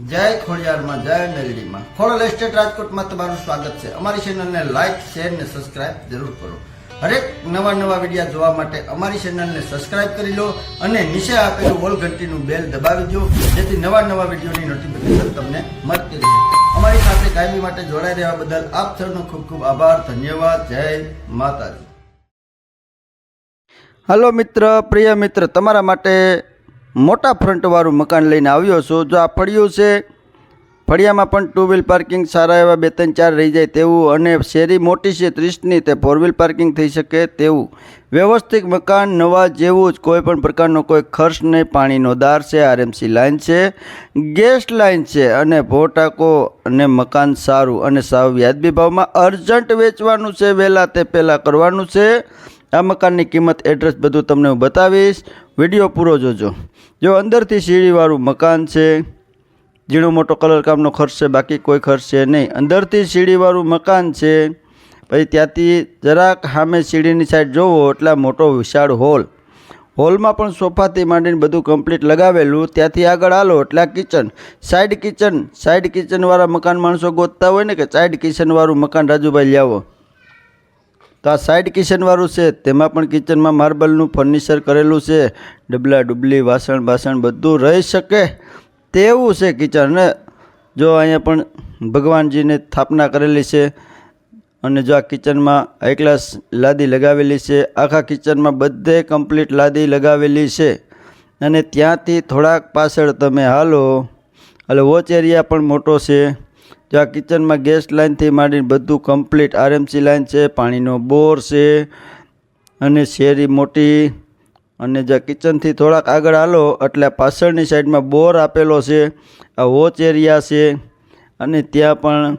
જય ખોડિયારમાં, જય મેલડીમાં ખોડલ એસ્ટેટ રાજકોટમાં તમારું સ્વાગત છે. અમારી ચેનલને લાઇક શેર ને સબસ્ક્રાઇબ જરૂર કરો. હરેક નવા નવા વીડિયો જોવા માટે અમારી ચેનલને સબસ્ક્રાઇબ કરી લો અને નીચે આપેલું ઓલ ઘંટીનું બેલ દબાવી દો, જેથી નવા નવા વિડીયોની નોટિફિકેશન તમને મળતી રહે. અમારી સાથે કાયમી માટે જોડાઈ રહેવા બદલ આપ સૌનો ખૂબ ખૂબ આભાર, ધન્યવાદ. જય માતાજી. હલો મિત્ર, પ્રિય મિત્ર, તમારા માટે મોટા ફ્રન્ટવાળું મકાન લઈને આવ્યો છું. જો આ ફળિયું છે, ફળિયામાં પણ ટુ વ્હીલ પાર્કિંગ સારા એવા બે ત્રણ ચાર રહી જાય તેવું અને શેરી મોટી છે, ત્રીસની, તે ફોર વ્હીલ પાર્કિંગ થઈ શકે તેવું. વ્યવસ્થિત મકાન, નવા જેવું જ કોઈ પણ પ્રકારનો કોઈ ખર્ચ નહીં. પાણીનો દાર છે, આરએમસી લાઇન છે, ગેસ લાઇન છે અને ભોટાકો અને મકાન સારું અને સાવ વ્યાજબી ભાવમાં અર્જન્ટ વેચવાનું છે, વહેલા તે પહેલાં કરવાનું છે. આ મકાનની કિંમત, એડ્રેસ બધું તમને હું બતાવીશ. વીડિયો પૂરો જોજો. જો અંદરથી સીડીવાળું મકાન છે, ઝીણો મોટો કલર કામનો ખર્ચ છે, બાકી કોઈ ખર્ચ છે નહીં. અંદરથી સીડીવાળું મકાન છે, પછી ત્યાંથી જરાક સામે સીડીની સાઈડ જોવો એટલા મોટો વિશાળ હોલ. હોલમાં પણ સોફાથી માંડીને બધું કમ્પ્લીટ લગાવેલું. ત્યાંથી આગળ આલો એટલે આ કિચન સાઈડ કિચન સાઈડ કિચનવાળા મકાન માણસો ગોતતા હોય ને કે સાઈડ કિચનવાળું મકાન રાજુભાઈ લાવો તો આ સાઈડ કિચનવાળું છે, તેમાં પણ કિચનમાં માર્બલનું ફર્નિચર કરેલું છે, ડબલા ડુબલી, વાસણ બાસણ બધું રહી શકે તેવું છે કિચન ને જો અહીંયા પણ ભગવાનજીને સ્થાપના કરેલી છે અને જો આ કિચનમાં હાઈ લાદી લગાવેલી છે, આખા કિચનમાં બધે કમ્પ્લીટ લાદી લગાવેલી છે. અને ત્યાંથી થોડાક પાછળ તમે હાલો એટલે વોચ એરિયા પણ મોટો છે. જો આ કિચનમાં ગેસ લાઇનથી માંડીને બધું કમ્પ્લીટ આરએમસી લાઇન છે, પાણીનો બોર છે અને શેરી મોટી અને જે કિચનથી થોડાક આગળ હાલો, એટલે પાછળની સાઈડમાં બોર આપેલો છે, આ વોચ એરિયા છે અને ત્યાં પણ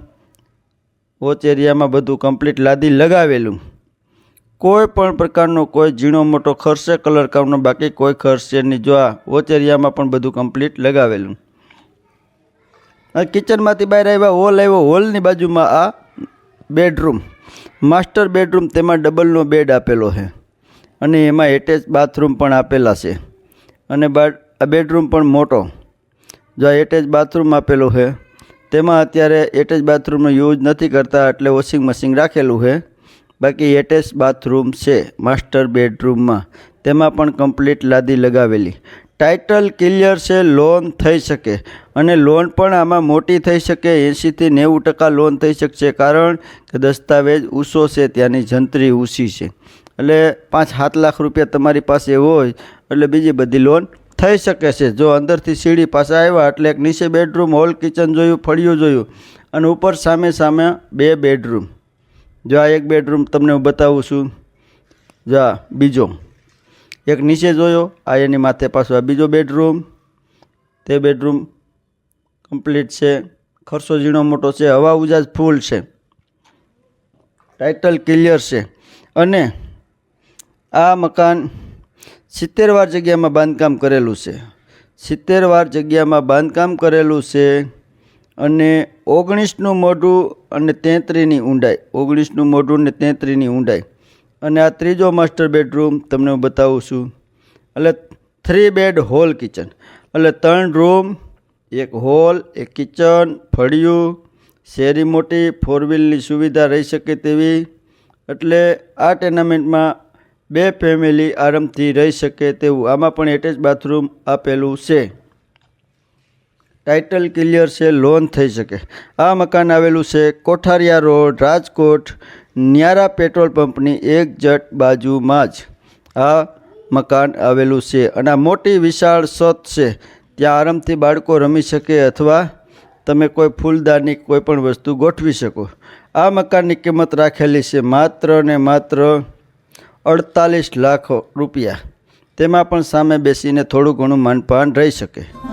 વોચ એરિયામાં બધું કમ્પ્લીટ લાદી લગાવેલું. કોઈ પણ પ્રકારનો કોઈ ઝીણો મોટો ખર્ચે કલર કામનો બાકી કોઈ ખર્ચ નહીં. જો આ વોચ એરિયામાં પણ બધું કમ્પ્લીટ લગાવેલું. કિચનમાંથી બહાર આવ્યા હોલ આવ્યો. હોલની બાજુમાં આ બેડરૂમ માસ્ટર બેડરૂમ તેમાં ડબલનો બેડ આપેલો છે. અને એમાં એટેચ બાથરૂમ પણ આપેલા છે. અને આ બેડરૂમ પણ મોટો. જો આ એટેચ બાથરૂમ આપેલું છે, તેમાં અત્યારે એટેચ બાથરૂમનો યુઝ નથી કરતા, એટલે વોશિંગ મશીન રાખેલું છે. બાકી એટેચ બાથરૂમ છે માસ્ટર બેડરૂમમાં તેમાં પણ કમ્પ્લીટ લાદી લગાવેલી. ટાઇટલ ક્લિયર છે લોન થઈ શકે અને લોન પણ આમાં મોટી થઈ શકે, એંશીથી નેવું ટકા લોન થઈ શકશે. કારણ કે દસ્તાવેજ ઊંચો છે, ત્યાંની જંત્રી ઊંચી છે. એટલે પાંચ સાત લાખ રૂપિયા તમારી પાસે હોય, એટલે બીજી બધી લોન થઈ શકે છે. જો અંદરથી સીડી પાસે આવ્યા, એટલે એક નીચે બેડરૂમ, હોલ, કિચન જોયું, ફળિયું જોયું અને ઉપર સામે સામે બે બેડરૂમ. જો આ એક બેડરૂમ તમને હું બતાવું છું. જો, બીજો. એક નીચે જોયો, આ એની માથે પાછો આ બીજો બેડરૂમ તે બેડરૂમ કમ્પ્લીટ છે, ખર્ચો ઝીણો મોટો છે, હવા ઉજાજ ફૂલ છે. ટાઇટલ ક્લિયર છે. અને આ મકાન સિત્તેર વાર જગ્યામાં બાંધકામ કરેલું છે. સિત્તેર વાર જગ્યામાં બાંધકામ કરેલું છે અને ઓગણીસનું મોઢું અને તેત્રીની ઊંડાઈ, ઓગણીસનું મોઢું અને તેત્રીની ઊંડાઈ. અને આ ત્રીજો માસ્ટર બેડરૂમ તમને હું બતાવું છું. એટલે થ્રી બેડ હોલ કિચન એટલે ત્રણ રૂમ એક હોલ એક કિચન ફળિયું, શેરી મોટી ફોર વ્હીલની સુવિધા રહી શકે તેવી. એટલે આ ટેર્નામેન્ટમાં બે ફેમિલી આરામથી રહી શકે તેવું. આમાં પણ એટેચ બાથરૂમ આપેલું છે. ટાઇટલ ક્લિયર છે લોન થઈ શકે. આ મકાન આવેલું છે કોઠારિયા રોડ, રાજકોટ, ન્યારા પેટ્રોલ પંપની એક જટ બાજુમાં જ આ મકાન આવેલું છે અને આ મોટી વિશાળ સત છે. ત્યાં આરામથી બાળકો રમી શકે અથવા તમે કોઈ ફૂલદાની કોઈ પણ વસ્તુ ગોઠવી શકો. આ મકાનની કિંમત રાખેલી છે માત્ર ને માત્ર અડતાલીસ લાખ રૂપિયા. તેમાં પણ સામે બેસીને થોડું ઘણું માનપાન રહી શકે.